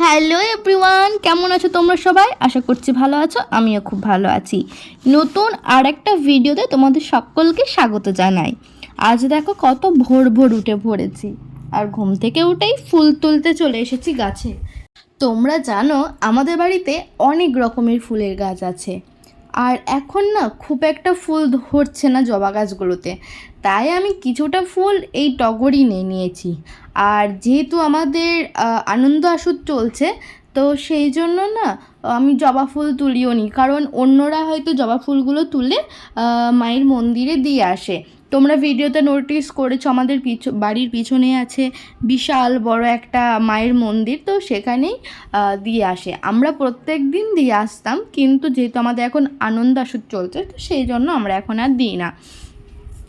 Hello everyone কেমন আছো তোমরা সবাই? আশা করছি ভালো আছো, আমিও খুব ভালো আছি। নতুন আর একটা ভিডিওতে তোমাদের সকলকে স্বাগত জানাই। আজ দেখো কত ভোর ভোর উঠে ভরেছি আর ঘুম থেকে উঠেই ফুল তুলতে চলে এসেছি গাছে। তোমরা জানো, আমাদের বাড়িতে অনেক রকমের ফুলের গাছ আছে। আর এখন না খুব একটা ফুল ধরছে না জবা গাছগুলোতে। তাই আমি কিছুটা ফুল এই টগরই নিয়ে নিয়েছি। আর যেহেতু আমাদের আনন্দ আসর চলছে, তো সেই জন্য না, আমি জবা ফুল তুলিও নি। কারণ অন্যরা হয়তো জবা ফুলগুলো তুলে মায়ের মন্দিরে দিয়ে আসে। তোমরা ভিডিওতে নোটিস করেছ, আমাদের পিছ, বাড়ির পিছনে আছে বিশাল বড় একটা মায়ের মন্দির, তো সেখানেই দিয়ে আসে। আমরা প্রত্যেক দিন দিয়ে আসতাম, কিন্তু যেহেতু আমাদের এখন আনন্দ আসর চলছে, তো সেই জন্য আমরা এখন আর দিই না।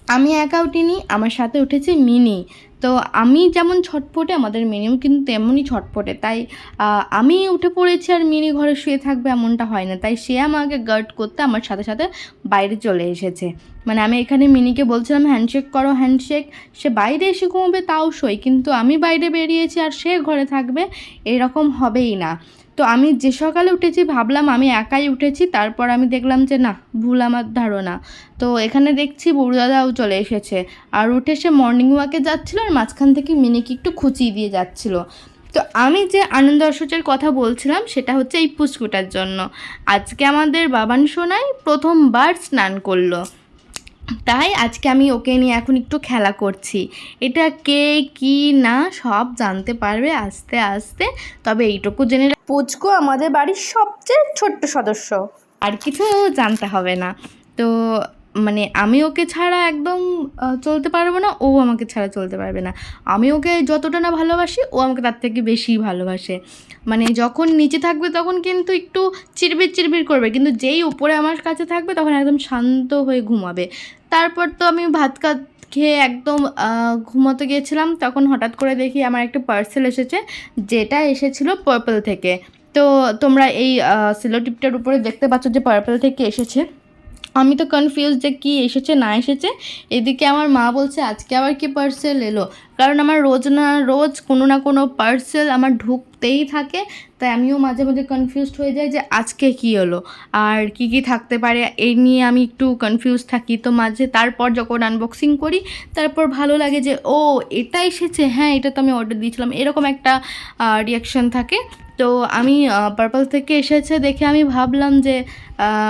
আমি একা উঠিনি, আমার সাথে উঠেছে মিনি। তো আমি যেমন ছটফটে আমাদের মিনিও কিন্তু তেমনই ছটফটে তাই আমি উঠে পড়েছি আর মিনি ঘরে শুয়ে থাকবে এমনটা হয় না। তাই সে আমাকে গার্ড করতে আমার সাথে সাথে বাইরে চলে এসেছে। মানে আমি এখানে মিনিকে বলছিলাম হ্যান্ডশেক করো হ্যান্ডশেক সে বাইরে এসে ঘুমোবে, তাও সই। কিন্তু আমি বাইরে বেরিয়েছি আর সে ঘরে থাকবে, এরকম হবেই না। তো আমি যে সকালে উঠেছি, ভাবলাম আমি একাই উঠেছি, তারপর আমি দেখলাম যে না, ভুল আমার ধারণা। তো এখানে দেখছি বড়দাদাও চলে এসেছে। আর উঠে সে মর্নিং ওয়াকে যাচ্ছিল আর মাঝখান থেকে মিনিকে একটু খুঁচিয়ে দিয়ে যাচ্ছিল। তো আমি যে আনন্দ ঐশ্বর্যের কথা বলছিলাম, সেটা হচ্ছে এই পুচকুটার জন্য। আজকে আমাদের বাবান সোনাই প্রথমবার স্নান করল। তাই আজকে আমি ওকে নিয়ে এখন একটু খেলা করছি। এটা কে কি না সব জানতে পারবে আস্তে আস্তে। তবে এইটুকু জেনে পুচকু আমাদের বাড়ির সবচেয়ে ছোট্ট সদস্য। আর কিছু জানতে হবে না। তো মানে আমি ওকে ছাড়া একদম চলতে পারব না, ও আমাকে ছাড়া চলতে পারবে না। আমি ওকে যতটা না ভালোবাসি, ও আমাকে তার থেকে বেশি ভালোবাসে। মানে যখন নিচে থাকবে তখন কিন্তু একটু চিরবির চিরবির করবে, কিন্তু যেই উপরে আমার কাছে থাকবে তখন একদম শান্ত হয়ে ঘুমাবে। তারপর তো আমি ভাত কাত খেয়ে একদম ঘুমোতে গিয়েছিলাম, তখন হঠাৎ করে দেখি আমার একটা পার্সেল এসেছে, যেটা এসেছিল পার্পল থেকে। তো তোমরা এই সিলো টিপটার উপরে দেখতে পাচ্ছ যে পার্পল থেকে এসেছে। আমি তো কনফিউজ যে কি এসেছে, না এসেছে। এদিকে আমার মা বলছে, আজকে আবার কি পার্সেল এলো? কারণ আমার রোজ না, রোজ কোনো না কোনো পার্সেল আমার ঢুকতেই থাকে। তাই আমিও মাঝে মাঝে কনফিউজড হয়ে যাই যে আজকে কি হলো? আর কি কি থাকতে পারে? এই নিয়ে আমি একটু কনফিউজ থাকি। তো মাঝে তারপর যখন আনবক্সিং করি, তারপর ভালো লাগে যে, ও, এটা এসেছে। হ্যাঁ এটা তো আমি অর্ডার দিয়েছিলাম। এরকম একটা রিয়াকশন থাকে। তো আমি পার্পল থেকে এসেছে দেখে আমি ভাবলাম যে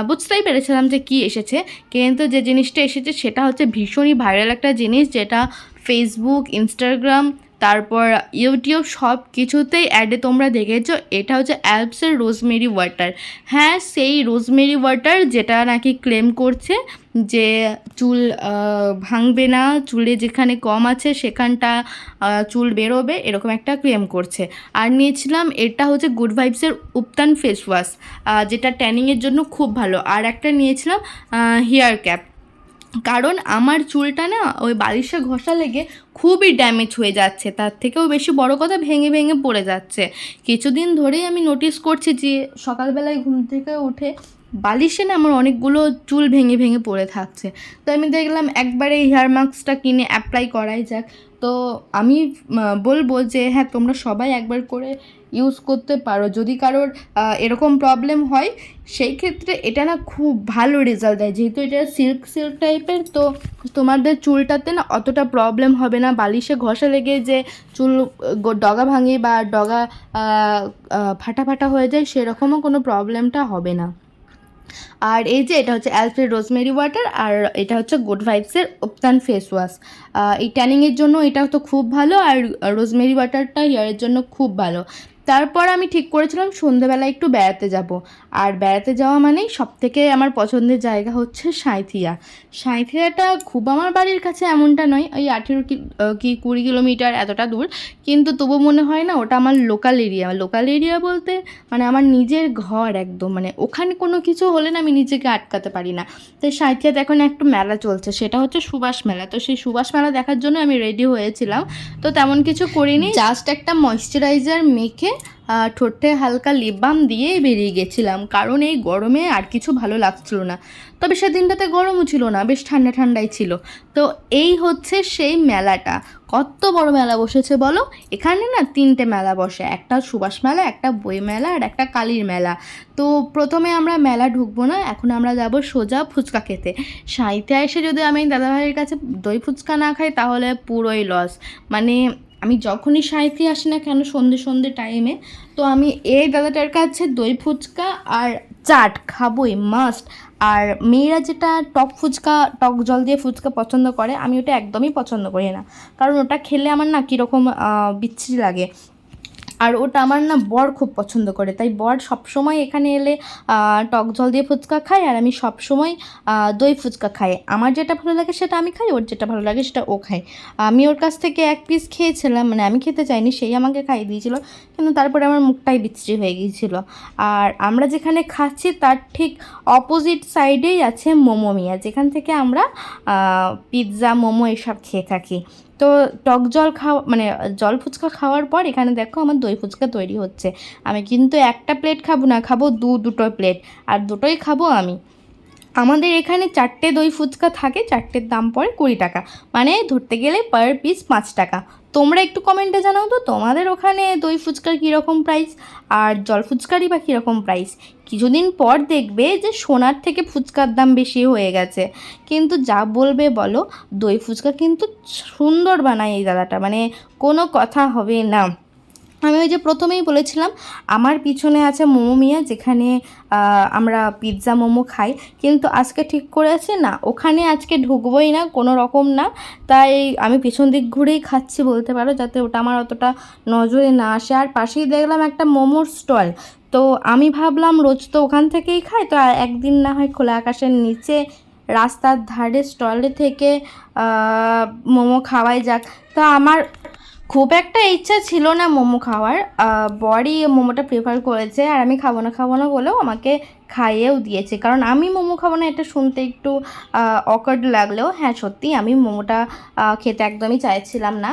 বুঝতেই পেরেছিলাম যে কি এসেছে। কিন্তু যে জিনিসটা এসেছে সেটা হচ্ছে ভীষণই ভাইরাল একটা জিনিস যেটা ফেসবুক ইনস্টাগ্রাম তারপর ইউটিউব সব কিছুতেই অ্যাডে তোমরা দেখেছ, এটা হচ্ছে অ্যালপসের রোজমেরি ওয়াটার হ্যাঁ সেই রোজমেরি ওয়াটার যেটা নাকি ক্লেম করছে যে চুল ভাঙবে না, চুলে যেখানে কম আছে সেখানটা চুল বেরোবে, এরকম একটা ক্লেম করছে। আর নিয়েছিলাম, এটা হচ্ছে গুড ভাইবসের উপতান ফেস ওয়াশ যেটা ট্যানিংয়ের জন্য খুব ভালো। আর একটা নিয়েছিলাম হেয়ার ক্যাপ কারণ আমার চুলটা না ওই বালিশে ঘষা লেগে খুবই ড্যামেজ হয়ে যাচ্ছে। তার থেকেও বেশি বড় কথা ভেঙে ভেঙে পড়ে যাচ্ছে। কিছুদিন ধরেই আমি নোটিস করছি যে সকালবেলায় ঘুম থেকে উঠে বালিশে না আমার অনেকগুলো চুল ভেঙে ভেঙে পড়ে থাকছে। তো আমি দেখলাম একবারে এই হেয়ার মাস্কটা কিনে অ্যাপ্লাই করাই যাক। তো আমি বলব যে হ্যাঁ তোমরা সবাই একবার করে ইউজ করতে পারো। যদি কারোর এরকম প্রবলেম হয়, সেই ক্ষেত্রে এটা না খুব ভালো রেজাল্ট দেয়। যেহেতু এটা সিল্ক সিল্ক টাইপের তো তোমাদের চুলটাতে না অতটা প্রবলেম হবে না। বালিশে ঘষা লেগে যে চুল ডগা ভাঙে বা ডগা ফাটা ফাটা হয়ে যায়, সেরকমও কোনো প্রবলেমটা হবে না। আর এই যে এটা হচ্ছে অ্যালফ্রেড রোজমেরি ওয়াটার আর এটা হচ্ছে গুড ভাইবসের উপতান ফেস ওয়াশ এই ট্যানিংয়ের জন্য এটা তো খুব ভালো, আর রোজমেরি ওয়াটারটা হেয়ারের জন্য খুব ভালো। তারপর আমি ঠিক করেছিলাম সন্ধ্যেবেলা একটু বেড়াতে যাব। আর বেড়াতে যাওয়া মানেই সব থেকে আমার পছন্দের জায়গা হচ্ছে সাঁইথিয়া। সাঁইথিয়াটা খুব আমার বাড়ির কাছে এমনটা নয়, ওই আঠেরো কি কুড়ি কিলোমিটার এতটা দূর। কিন্তু তবু মনে হয় না ওটা আমার লোকাল এরিয়া লোকাল এরিয়া বলতে মানে আমার নিজের ঘর একদম মানে ওখানে কোনো কিছু হলে না আমি নিজেকে আটকাতে পারি না। তো সাঁইথিয়াতে এখন একটু মেলা চলছে, সেটা হচ্ছে সুভাষ মেলা। তো সেই সুভাষ মেলা দেখার জন্য আমি রেডি হয়েছিলাম। তো তেমন কিছু করিনি। জাস্ট একটা ময়শ্চারাইজার মেখে ঠোঁটে হালকা লিপ বাম দিয়েই বেরিয়ে গেছিলাম। কারণ এই গরমে আর কিছু ভালো লাগছিল না। তবে সেদিনটাতে গরমও ছিল না, বেশ ঠান্ডা ঠান্ডাই ছিল। তো এই হচ্ছে সেই মেলাটা। কত বড় মেলা বসেছে বলো? এখানে না তিনটে মেলা বসে। একটা সুভাষ মেলা, একটা বই মেলা আর একটা কালীর মেলা। তো প্রথমে আমরা মেলা ঢুকবো না, এখন আমরা যাব সোজা ফুচকা খেতে। সাঁইতে এসে যদি আমি দাদাভাইয়ের কাছে দই ফুচকা না খাই, তাহলে পুরোই লস মানে আমি যখনই সাইতে আসি না কেন সন্ধে সন্ধে টাইমে তো আমি এই দাদাটার কাছে দই ফুচকা আর চাট খাবোই মাস্ট আর মেয়েরা যেটা টক ফুচকা, টক জল দিয়ে ফুচকা পছন্দ করে, আমি ওটা একদমই পছন্দ করি না। কারণ ওটা খেলে আমার না কীরকম বিচ্ছিরি লাগে। আর ওটা আমার না বর খুব পছন্দ করে। তাই বর সবসময় এখানে এলে টক জল দিয়ে ফুচকা খায় আর আমি সবসময় দই ফুচকা খাই। আমার যেটা ভালো লাগে সেটা আমি খাই, ওর যেটা ভালো লাগে সেটা ও খায়। আমি ওর কাছ থেকে এক পিস খেয়েছিলাম মানে আমি খেতে চাইনি, সেই আমাকে খাইয়ে দিয়েছিল, কিন্তু তারপরে আমার মুখটাই বিচ্ছিরি হয়ে গিয়েছিল। আর আমরা যেখানে খাচ্ছি তার ঠিক অপোজিট সাইডেই আছে মোমো মিয়া, যেখান থেকে আমরা পিৎজা মোমো এসব খেয়ে থাকি। তো টক জল খাওয়া মানে জল ফুচকা খাওয়ার পর এখানে দেখো আমার দই ফুচকা তৈরি হচ্ছে। আমি কিন্তু একটা প্লেট খাব না, খাব দু দুটো প্লেট আর দুটোই খাব আমি। আমাদের এখানে চারটে দই ফুচকা থাকে, চারটের দাম পড়ে কুড়ি টাকা। মানে ধরতে গেলে পার পিস পাঁচ টাকা। তোমরা একটু কমেন্টে জানাও তো, তোমাদের ওখানে দই ফুচকার কীরকম প্রাইস আর জল ফুচকারই বা কীরকম প্রাইস কিছুদিন পর দেখবে যে সোনার থেকে ফুচকার দাম বেশি হয়ে গেছে। কিন্তু যা বলবে বলো, দই ফুচকা কিন্তু সুন্দর বানায় এই দাদাটা মানে কোনো কথা হবে না। আমি ওই যে প্রথমেই বলেছিলাম, আমার পিছনে আছে মোমো মিয়া, যেখানে আমরা পিৎজা মোমো খাই। কিন্তু আজকে ঠিক করেছে না, ওখানে আজকে ঢুকবোই না, কোনো রকম না। তাই আমি পিছন দিক ঘুরেই খাচ্ছি বলতে পারো, যাতে ওটা আমার অতটা নজরে না আসে। আর পাশেই দেখলাম একটা মোমোর স্টল। তো আমি ভাবলাম, রোজ তো ওখান থেকেই খাই, তো একদিন না হয় খোলা আকাশের নিচে রাস্তার ধারে স্টলে থেকে মোমো খাওয়াই যাক। তা আমার খুব একটা ইচ্ছা ছিল না মোমো খাওয়ার বড়ি মোমোটা প্রেফার করেছে, আর আমি খাব না খাব না বলেও আমাকে খাইয়েও দিয়েছে। কারণ আমি মোমো খাব না, এটা শুনতে একটু অকার্ড লাগলেও হ্যাঁ সত্যি আমি মোমোটা খেতে একদমই চাইছিলাম না।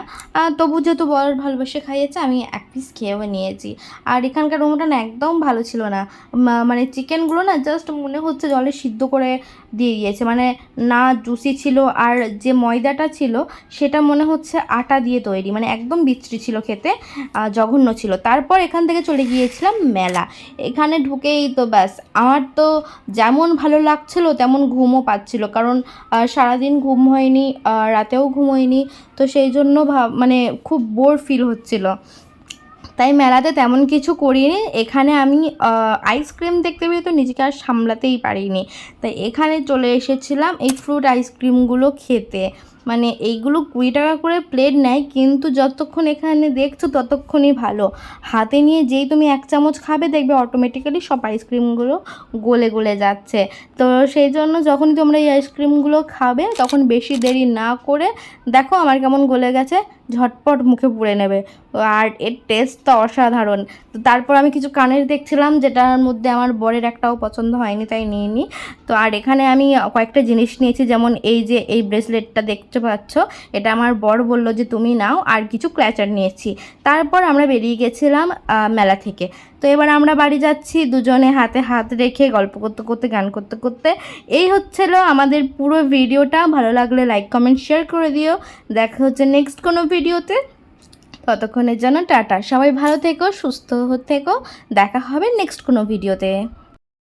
তবু যেহেতু বর ভালোবেসে খাইয়েছে, আমি এক পিস খেয়েও নিয়েছি। আর এখানকার মোমোটা না একদম ভালো ছিল না। মানে চিকেনগুলো না জাস্ট মনে হচ্ছে জলে সিদ্ধ করে দিয়ে দিয়েছে। মানে না জুসি ছিল, আর যে ময়দাটা ছিল, সেটা মনে হচ্ছে আটা দিয়ে তৈরি। মানে একদম বিচ্ছিরি ছিল খেতে জঘন্য ছিল। তারপর এখান থেকে চলে গিয়েছিলাম মেলা। এখানে ঢুকেই তো ব্যাস আমার তো যেমন ভালো লাগছিল, তেমন ঘুমও পাচ্ছিল। কারণ সারাদিন ঘুম হয়নি রাতেও ঘুম হয়নি, তো সেই জন্য মানে খুব বোর ফিল হচ্ছিল। তাই মেলাতে তেমন কিছু করিনি। এখানে আমি আইসক্রিম দেখতে পেয়ে তো নিজেকে আর সামলাতেই পারিনি। তাই এখানে চলে এসেছিলাম এই ফ্রুট আইসক্রিমগুলো খেতে। মানে এইগুলো কুড়ি টাকা করে প্লেট নেয়, কিন্তু যতক্ষণ এখানে দেখছ ততক্ষণই ভালো। হাতে নিয়ে যেই তুমি এক চামচ খাবে, দেখবে অটোমেটিক্যালি সব আইসক্রিমগুলো গলে গলে যাচ্ছে। তো সেই জন্য যখনই তোমরা এই আইসক্রিমগুলো খাবে, তখন বেশি দেরি না করে দেখো আমার কেমন গলে গেছে, ঝটপট মুখে পুড়ে নেবে। আর এর টেস্ট তো অসাধারণ। তো তারপর আমি কিছু কানের দেখছিলাম, যেটার মধ্যে আমার বরের একটাও পছন্দ হয়নি, তাই নিইনি। তো আর এখানে আমি কয়েকটা জিনিস নিয়েছি, যেমন এই যে এই ব্রেসলেটটা দেখতে পাচ্ছ? এটা আমার বর বলল যে, তুমি নাও, আর কিছু ক্ল্যাচার নিয়েছি। তারপর আমরা বেরিয়ে গেছিলাম মেলা থেকে। তো এবার আমরা বাড়ি যাচ্ছি দুজনে হাতে হাত রেখে গল্প করতে করতে, গান করতে করতে। এই হচ্ছিল আমাদের পুরো ভিডিওটা। ভালো লাগলে লাইক, কমেন্ট, শেয়ার করে দিও। দেখা হচ্ছে নেক্সট কোনো ভিডিওতে। ততক্ষণের জন্য টাটা। সবাই ভালো থেকো, সুস্থ থেকো। দেখা হবে নেক্সট কোনো ভিডিওতে।